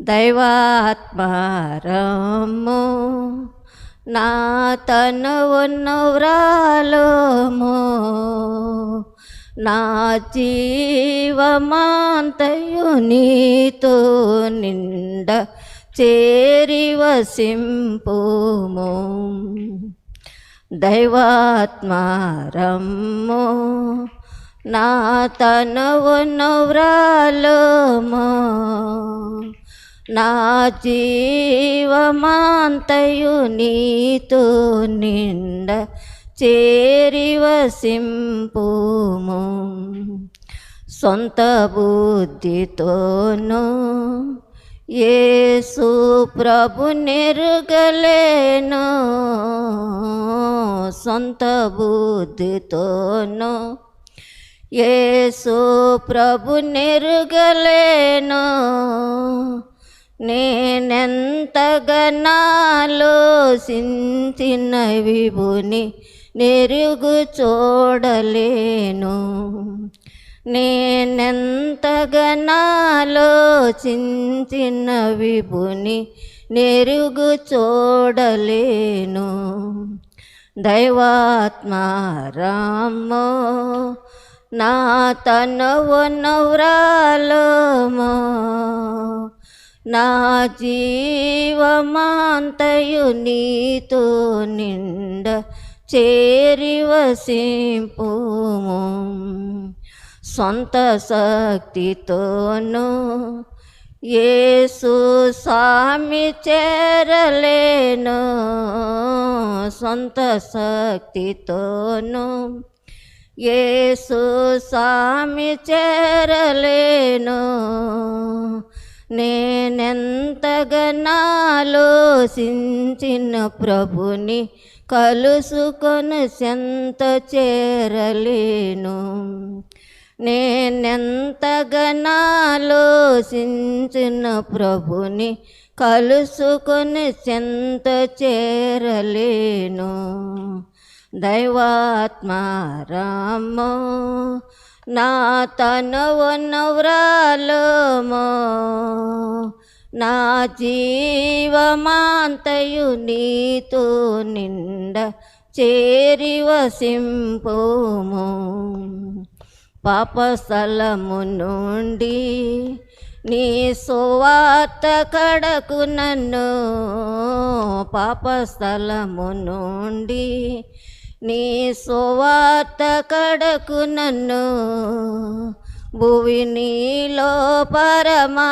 దైవాత్మారము నా తనువును వ్రాలోము నా జీవమాంతయు నీతో నిండ చేరి వసింపుము. దైవాత్మారము నా తనువును వ్రాలోము నా జీవమాంతయు నీతో నిండ చేరివసింపుము. సొంత బుద్ధితోనూ యేసు ప్రభు నెరుగలేను. సొంత బుద్ధితోనూ యేసు ప్రభు నెరుగలేను. నేనెంతగనాలో నాలోచించిన విభుని నెరుగు చూడలేను. నేనెంతగనాలో నాలోచించిన విభుని నెరుగు చూడలేను. దైవాత్మారామో నా తనవు నవరాలమో నా జీవమాంతయు నీతో నిండ చేరి వసింపుము. సొంత శక్తితోను యేసు స్వామి చేరలేను. సొంత శక్తితోను యేసు స్వామి చేరలేను. నేనెంతగా నాలోచించిన ప్రభుని కలుసుకొని సెంత చేరలేను. నేనెంతగా సించిన ప్రభుని కలుసుకొని సెంత చేరలేను. దైవాత్మారామో నా తనువు నా జీవమాంతయు నీతో నిండ చేరి వసింపుము. పాప నుండి నీ సువార్త కడకు నన్ను. పాపస్థలము నుండి నీ సువార్త కడకు నన్ను భువి నీలో పరమా